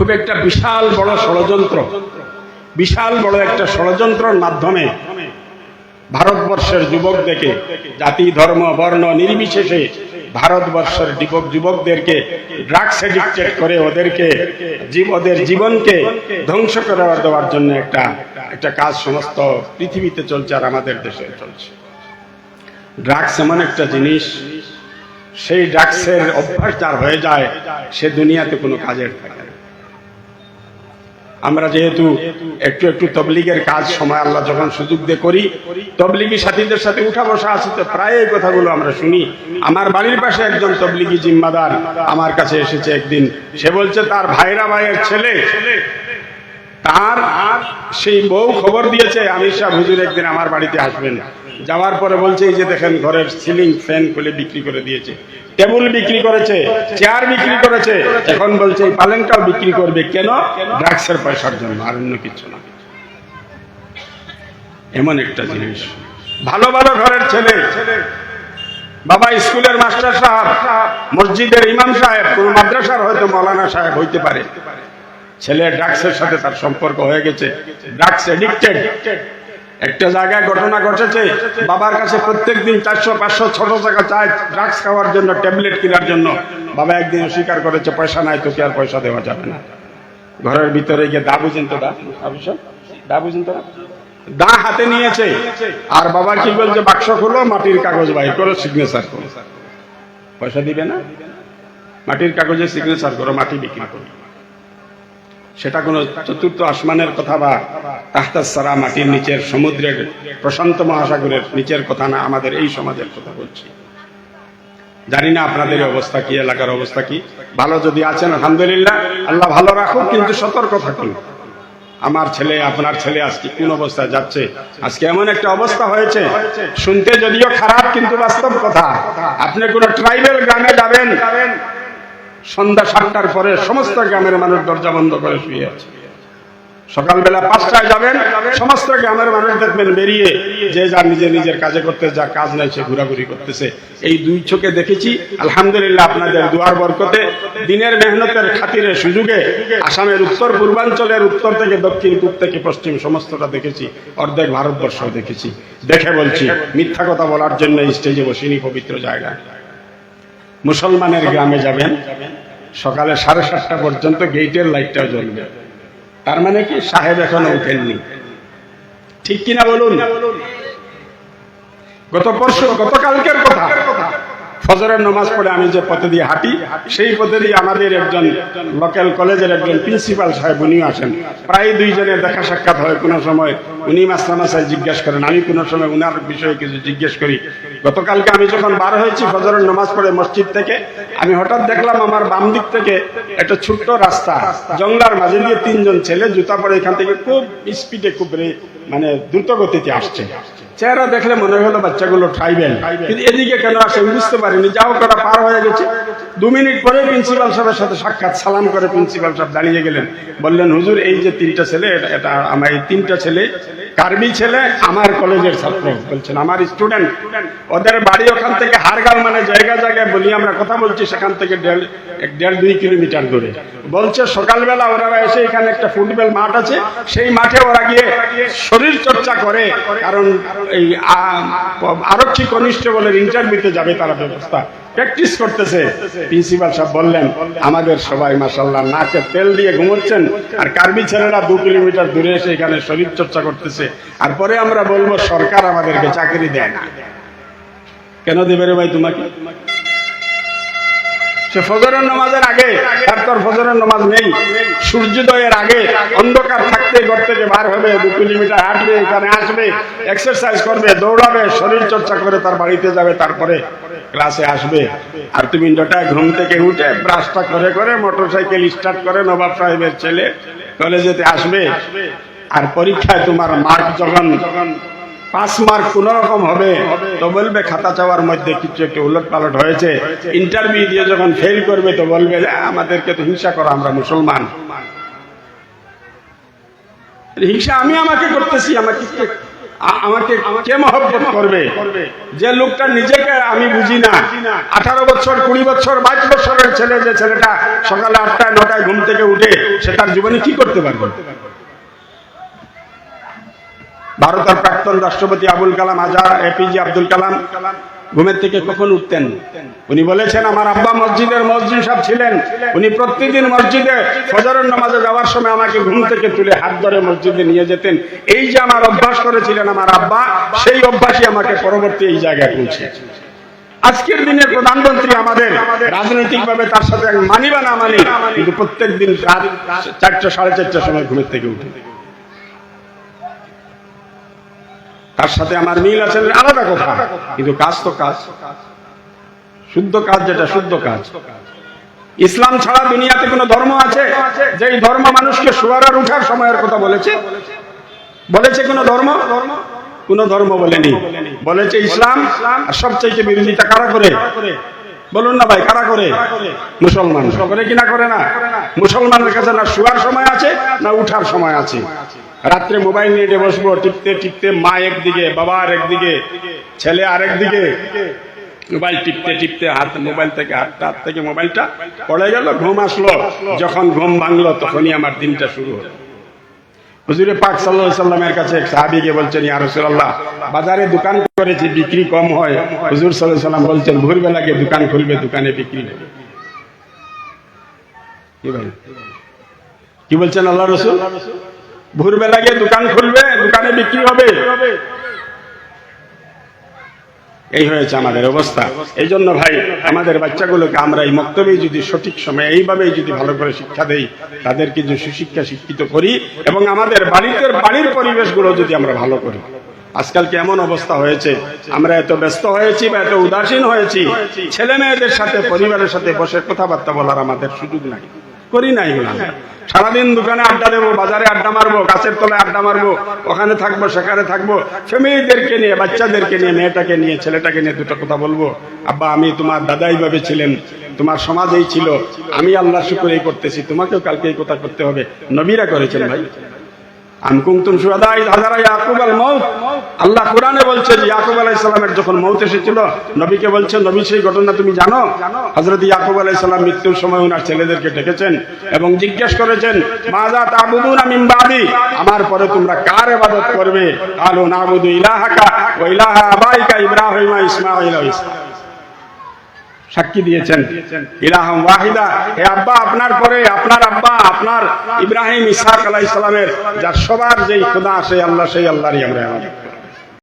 খুব একটা বিশাল বড় ষড়যন্ত্র। বিশাল বড় একটা ষড়যন্ত্রের মাধ্যমে ভারতবর্ষের যুবকদেরকে জাতি, ধর্ম, বর্ণ নির্বিশেষে ভারতবর্ষের যুবক যুবকদেরকে ড্রাগস এডিক্টেড করে ওদেরকে ওদের জীবনকে ধ্বংস করে দেওয়ার জন্য একটা একটা কাজ সমস্ত পৃথিবীতে চলছে আর আমাদের দেশে চলছে। ড্রাগস এমন একটা জিনিস, সেই ড্রাগসের অভ্যাস যার হয়ে যায়, সে দুনিয়াতে কোনো কাজের থাকে আমরা যেহেতু একটু একটু তবলিগের কাজ সময় আল্লাহ যখন সুযোগ দিয়ে করি, তবলিগি সাথীদের সাথে উঠা বসা আছে তো প্রায় এই কথাগুলো আমরা শুনি। আমার বাড়ির পাশে একজন তবলিগি জিম্মাদার আমার কাছে এসেছে একদিন। সে বলছে, তার ভাইরা ভাইয়ের ছেলে, তার সেই বউ খবর দিয়েছে, আমির শাহ হুজুর একদিন আমার বাড়িতে আসবেন। যাওয়ার পরে বলছে, এই যে দেখেন ঘরের সিলিং ফ্যান খুলে বিক্রি করে দিয়েছে। টেবিল বিক্রি করেছে চেয়ার বিক্রি করেছে। এখন বলছে, এই পালেংটাও বিক্রি করবে। কেন? ড্রাগসের পয়সার জন্য, আর অন্য কিছু না। এমন একটা জিনিস। ভালো ভালো ঘরের ছেলে। বাবা স্কুলের মাস্টার সাহেব, মসজিদের ইমাম সাহেব, কোন মাদ্রাসার হয়তো মৌলানা সাহেব হইতে পারে। ছেলে ড্রাগসের সাথে তার সম্পর্ক হয়ে গেছে। Drugs addicted. একটা জায়গায় ঘটনা ঘটেছে, বাবার কাছে প্রত্যেক দিন চারশো, পাঁচশো ছোট টাকা চায় ড্রাগস খাওয়ার জন্য ট্যাবলেট কেনার জন্য। বাবা একদিন অস্বীকার করেছে, পয়সা নাই তোকে আর পয়সা দেওয়া যাবে না। ঘরের ভিতরে গিয়ে দা বুঝেন তো দা দা বুঝেন? তো দা? হাতে নিয়েছে। আর বাবা কি বলছে, বাক্স খুলো, মাটির কাগজ বাইর করো সিগনেচার করো। পয়সা দিবে না? মাটির কাগজে সিগনেচার করো, মাটি বিক্রি করো। সেটা কোনো চতুর্থ আসমানের কথা বা তাহতাসারা মাটির নিচের সমুদ্রের প্রশান্ত মহাসাগরের নিচের কথা না, আমাদের এই সমাজের কথা বলছি। জানি না আপনাদের অবস্থা কি, এলাকার অবস্থা কি। ভালো যদি আছেন, আলহামদুলিল্লাহ, আল্লাহ ভালো রাখুন কিন্তু সতর্ক থাকুন। আমার ছেলে, আপনার ছেলে আজকে কোন অবস্থায় যাচ্ছে? আজকে এমন একটা অবস্থা হয়েছে, শুনতে যদিও খারাপ, কিন্তু বাস্তব কথা। আপনি কোন ট্রাইবেল গ্রামে যাবেন সন্ধ্যা সাতটার পরে সমস্ত গ্রামের মানুষ দরজা বন্ধ করে শুয়ে আছে। সকালবেলা পাঁচটায় যাবেন, সমস্ত গ্রামের মানুষ দেখবেন বেরিয়ে যে যার নিজের নিজের কাজে করতে, যা কাজ নাই সে ঘোরাঘুরি করতেছে। এই দুই চোখে দেখেছি, আলহামদুলিল্লাহ আপনাদের দুয়ার বরকতে, দিনের মেহনতের খাতিরে সুযোগে আসামের উত্তর, পূর্বাঞ্চলের উত্তর থেকে দক্ষিণ, পূব থেকে পশ্চিম সমস্তটা দেখেছি, অর্ধেক ভারতবর্ষ দেখেছি। দেখে বলছি, মিথ্যা কথা বলার জন্য স্টেজে বসিনি পবিত্র জায়গায়। মুসলমানের গ্রামে যাবেন, সকালে সাড়ে সাতটা পর্যন্ত গেইটের লাইটটা জ্বলবে। তার মানে কি? সাহেব এখনও উঠেননি। ঠিক কিনা বলুন? গত পরশু গতকালকের কথা। ফজরের নামাজ পড়ে আমি যে পথে দিয়ে হাঁটি, সেই পথে দিয়ে আমাদের একজন লোকাল কলেজের একজন প্রিন্সিপাল সাহেব উনিও আসেন। প্রায় দুইজনের দেখা সাক্ষাৎ হয়। কোনো সময় উনি মাসলামা সাহেব জিজ্ঞেস করেন, আমি কোনো সময় উনার বিষয়ে কিছু জিজ্ঞেস করি। গতকালকে আমি যখন বার হয়েছি ফজরের নামাজ পড়ে মসজিদ থেকে, আমি হঠাৎ দেখলাম আমার বাম দিক থেকে একটা ছোট্ট রাস্তা, জঙ্গলার মাঝে দিয়ে তিনজন ছেলে জুতা পরে এখান থেকে খুব স্পিডে খুব মানে দ্রুত গতিতে আসছে। চেহারা দেখলে মনে হলো বাচ্চাগুলো ট্রাইবেল কিন্তু এদিকে কেন আসে বুঝতে পারিনি। যাও করা পার হয়ে গেছে। দু মিনিট পরে প্রিন্সিপাল সাহেবের সাথে সাক্ষাৎ, সালাম করে প্রিন্সিপাল সাহেব দাঁড়িয়ে গেলেন। বললেন, হুজুর, এই যে তিনটা ছেলে, এটা- আমার এই তিনটা ছেলে, কার্বি ছেলে, আমার কলেজের ছাত্র। বলছেন, আমার স্টুডেন্ট ওদের বাড়ি ওখান থেকে হারগাল মানে জায়গা, জায়গায় বলি, আমরা কথা বলছি সেখান থেকে দেড় দেড়, দুই কিলোমিটার দূরে। বলছে, সকালবেলা ওরা এসে এখানে একটা ফুটবল মাঠ আছে, সেই মাঠে ওরা গিয়ে শরীর চর্চা করে, কারণ এই আরক্ষী কনিস্টেবলের ইন্টারভিউতে যাবে তারা ব্যবস্থা। প্র্যাকটিস করতেছে। প্রিন্সিপাল সাহেব বললেন, আমাদের সবাই মাসাল্লাহ নাকে তেল দিয়ে ঘুমোচ্ছেন আর কার্বি ছেলেরা দু কিলোমিটার দূরে এসে এখানে শরীর চর্চা করতেছে। আর পরে আমরা বলব, সরকার আমাদেরকে চাকরি দেয় না। কেন দেবে রে ভাই তোমাকে? সে ফজরের নামাজের আগে, তার তোর ফজরের নামাজ নেই। সূর্যোদয়ের আগে অন্ধকার থাকতে ঘর থেকে বার হবে, দু কিলোমিটার হাঁটবে, এখানে আসবে এক্সারসাইজ করবে, দৌড়াবে শরীর চর্চা করে তার বাড়িতে যাবে, তারপরে ক্লাসে আসবে। আর তুমি নটায় ঘুম থেকে উঠে ব্রাশটা করে করে মোটর সাইকেল স্টার্ট করে নবাব সাহেবের ছেলে কলেজেতে আসবে। আর পরীক্ষায় তোমার মার্ক যখন পাঁচ মার্ক কোন রকম হবে তো বলবে খাতা চাওয়ার মধ্যে কিছু একটু উলট পালট হয়েছে। ইন্টারভিউ দিয়ে যখন ফেল করবে তো বলবে "আ, আমাদেরকে তো হিংসা করো আমরা মুসলমান। হিংসা আমি আমাকে করতেছি আমাকে আমাকে কে মহব্বত করবে? যে লোকটা নিজেকে আমি বুঝি না। আঠারো বছর, কুড়ি বছর, বাইশ বছরের ছেলে, যে ছেলেটা সকালে আটটায় নটায় ঘুম থেকে উঠে সে তার জীবনে কি করতে পারবে? ভারতের প্রাক্তন রাষ্ট্রপতি আবুল কালাম আজাদ এপিজে আব্দুল কালাম ঘুমের থেকে কখন উঠতেন? উনি বলেছেন, আমার আব্বা মসজিদের মসজিদ সাহেব ছিলেন। উনি প্রতিদিন মসজিদে ফজরের নামাজে যাওয়ার সময় আমাকে ঘুম থেকে তুলে হাত ধরে মসজিদে নিয়ে যেতেন। এই যে আমার অভ্যাস করেছিলেন আমার আব্বা, সেই অভ্যাসই আমাকে পরবর্তী এই জায়গায় পৌঁছে আজকের দিনের প্রধানমন্ত্রী আমাদের রাজনৈতিক ভাবে তার সাথে মানি বা না মানি, কিন্তু প্রত্যেক দিন রাত চারটা, সাড়ে চারটার সময় ঘুমের থেকে উঠে। তার সাথে আমার মিল আছে আলাদা কথা। কিন্তু কাজ তো কাজ। শুদ্ধ কাজ যেটা শুদ্ধ কাজ। ইসলাম ছাড়া দুনিয়াতে কোনো ধর্ম আছে? যেই ধর্ম মানুষকে শোয়ার আর উঠার সময়ের কথা বলেছে। বলেছে কোনো ধর্ম? কোন ধর্ম বলেনি। বলেছে ইসলাম। আর সবচাইতে বিরোধিতা কারা করে? বলুন না ভাই কারা করে? মুসলমান। করে কি না করে না? মুসলমানের কাছে না শোয়ার সময় আছে না উঠার সময় আছে। রাত্রে মোবাইল নিয়ে বসবো, টিপতে টিপতে, মা একদিকে, বাবা আর একদিকে, ছেলে আরেক দিকে মোবাইল টিপতে টিপতে, হাত, মোবাইল থেকে হাতটা, হাত থেকে মোবাইলটা পড়ে গেল, ঘুম আসলো। যখন ঘুম ভাঙলো, তখনই আমার দিনটা শুরু হলো। হুজুরে পাক সাল্লাহ সাল্লামের কাছে এক সাহাবিকে বলছেন, ইয়া রাসূলুল্লাহ, বাজারে দোকান করেছি, বিক্রি কম হয়। হুজুর সাল্লাল্লাহু সাল্লাম বলছেন ভোরবেলা গিয়ে দোকান খুলবে, দোকানে বিক্রি কি বলেন? কি বলছেন আল্লাহ রসুল? ভোরবেলা গিয়ে দোকান খুলবে, দোকানে বিক্রি হবে। এই হয়েছে আমাদের অবস্থা। এই জন্য ভাই, আমাদের বাচ্চাগুলোকে আমরা এই মক্তব্যে যদি সঠিক সময়ে, এইভাবেই যদি ভালো করে শিক্ষা দেই, তাদেরকে যদি সুশিক্ষা শিক্ষিত করি এবং আমাদের বাড়িতে বাড়ির পরিবেশগুলো যদি আমরা ভালো করি। আজকাল কেমন অবস্থা হয়েছে? আমরা এত ব্যস্ত হয়েছি বা এত উদাসীন হয়েছি। ছেলে মেয়েদের সাথে, পরিবারের সাথে বসে কথাবার্তা বলার আমাদের সুযোগ নাই। করি নাই সারাদিন দোকানে আড্ডা দেবো, বাজারে আড্ডা মারবো, গাছের তলায় আড্ডা মারবো, ওখানে থাকব, সেখানে থাকব। ফ্যামিলিদেরকে নিয়ে, বাচ্চাদেরকে নিয়ে, মেয়েটাকে নিয়ে, ছেলেটাকে নিয়ে দুটো কথা বলব। আব্বা, আমি তোমার দাদা এইভাবে ছিলেন, তোমার সমাজ এই ছিল, আমি আল্লাহ শুক্র এই করতেছি, তোমাকেও কালকে এই কথা করতে হবে। নবীরা করেছেন ভাই। আমকুমতুম সুহাদা ইদ হাজারা ইয়াকুব আল আল্লাহ কোরআনে বলছে যে ইয়াকুব আলাইহিস সালামের যখন মউত এসেছিল, নবীকে বলছে নবী, সেই ঘটনা তুমি জানো? হযরত ইয়াকুব আলাইহিস সালাম মৃত্যুর সময় ওনার ছেলেদেরকে ডেকেছেন এবং জিজ্ঞেস করেছেন, মাযা তাবুদুনা বাদি? আমার পরে তোমরা কার ইবাদত করবে? কালু নাবুদু ইলাহাকা ওয়া ইলাহা আবাইকা ইব্রাহিম ইসমাঈল ওয়া সাক্ষী দিয়েছেন, ইলাহাম ওয়াহিদা। হে আব্বা, আপনার পরে আপনার আব্বা, আপনার ইব্রাহিম আলাইহিস সালামের, যার সবার যেই খোদা, সেই আল্লাহ, সেই আল্লাহরই আমরা।